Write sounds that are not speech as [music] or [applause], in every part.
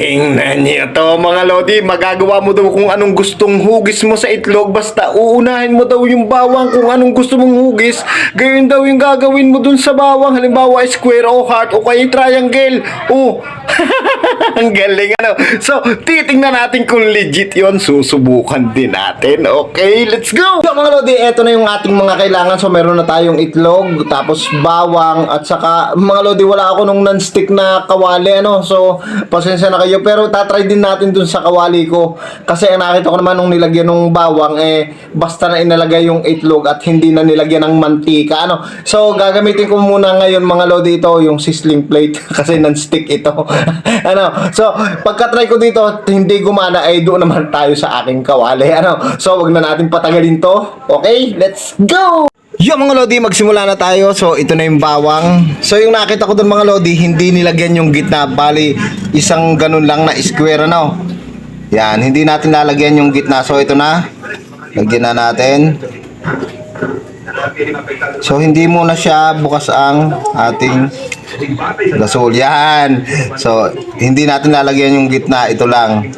Tingnan niyo to mga lodi, magagawa mo daw kung anong gustong hugis mo sa itlog basta uunahin mo daw yung bawang kung anong gusto mong hugis. Gayon daw yung gagawin mo dun sa bawang, halimbawa square o heart o kaya triangle. Oh, [laughs] ang galing ano. So, titingnan natin kung legit yon susubukan din natin. Okay, let's go! So mga lodi, eto na yung ating mga kailangan. So meron na tayong itlog, tapos bawang, at saka mga lodi, wala ako nung non-stick na kawali ano. So, pasensya na kayo. Pero tatry din natin dun sa kawali ko. Kasi ang nakita ko naman nung nilagyan ng bawang, eh, basta na inalagay yung itlog at hindi na nilagyan ng mantika. Ano? So, gagamitin ko muna ngayon mga lodi ito, yung sizzling plate. [laughs] kasi non-stick ito. [laughs] ano? So, pagka-try ko dito, hindi gumana, ay doon naman tayo sa aking kawali. Ano? So, wag na natin patagalin to. Okay? Let's go! Yo mga Lodi, magsimula na tayo. So, ito na yung bawang. So, yung nakita ko doon mga Lodi, hindi nilagyan yung gitna. Bali, isang ganun lang na square, ano? Yan, hindi natin lalagyan yung gitna. So, ito na. Lagyan na natin. So, hindi muna siya bukas ang ating gasol. Yan. So, hindi natin lalagyan yung gitna. Ito lang.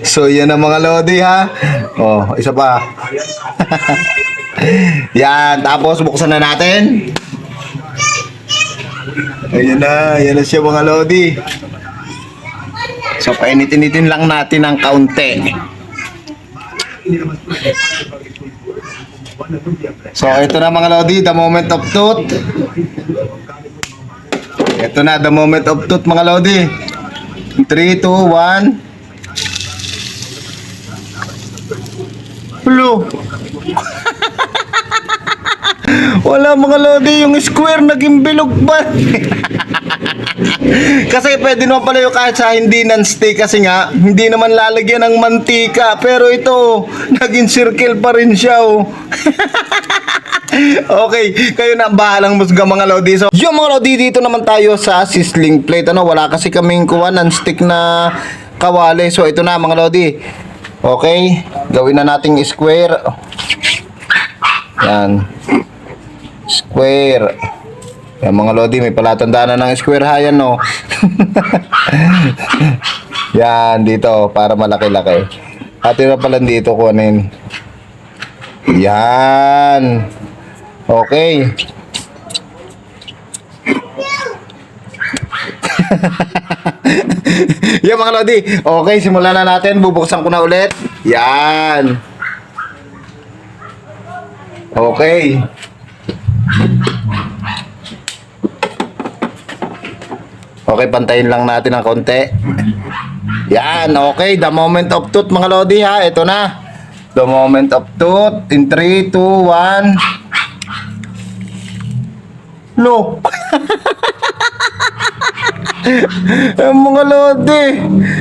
So, yan ang mga Lodi, ha? Oh, isa pa. [laughs] Yan, tapos buksan na natin. Ayan na, ayan na siya mga lodi. So, painit-initin lang natin ng kaunti. So, ito na mga lodi, the moment of truth. Ito na, the moment of truth mga lodi. 3, 2, 1. Hello. Wala mga lodi, yung square naging bilog pa. [laughs] kasi pwede naman pala yung kahit sa hindi non-stick kasi nga, hindi naman lalagyan ng mantika. Pero ito, [laughs] naging circle pa rin siya oh. [laughs] okay, kayo na ang bahalang musga mga lodi. So, yung mga lodi, dito naman tayo sa sizzling plate. Ano, wala kasi kaming kuha non-stick na kawali. So, ito na mga lodi. Okay, gawin na nating square. Yan. Square. Yan mga lodi, may palatandaan na ng square ha yan no. yan, dito, para malaki-laki. At na pala dito kunin. Yan. Okay. [laughs] yan mga lodi. Okay, simulan na natin. Bubuksan ko na ulit. Yan. Okay. Okay, pantayin lang natin ng konti. Yan, okay. The moment of truth, mga lodi ha. Ito na. The moment of truth. In 3, 2, 1. No. [laughs] Eh, mga lodi,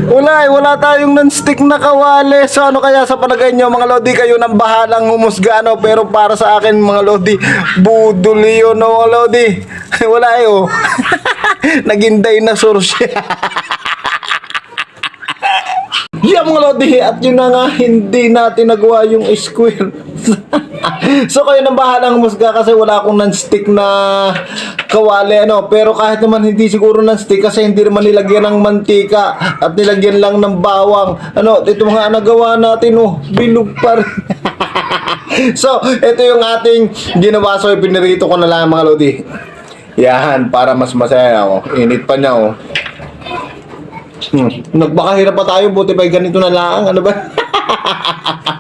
wala eh, wala tayong non-stick na kawali. So ano kaya sa palagay nyo mga lodi, kayo nang bahalang humusga ano, pero para sa akin mga lodi, budol yun no, mga lodi. [laughs] wala eh oh. [laughs] Naging dinosaur siya. [laughs] Yeah mga lodi, at yun na nga, hindi natin nagawa yung square. [laughs] so kayo nang bahalang musga kasi wala akong non-stick na kawali ano. Pero kahit naman hindi siguro non-stick kasi hindi naman nilagyan ng mantika at nilagyan lang ng bawang. Ano, ito mga nagawa natin oh, bilog pa rin. [laughs] so, ito yung ating ginawa. So, pinirito ko na lang mga lodi. Yan, para mas masaya ako. Init pa niya oh. Hmm. Nagbakahirap pa tayo, buti pa ganito na lang. Ano ba? [laughs]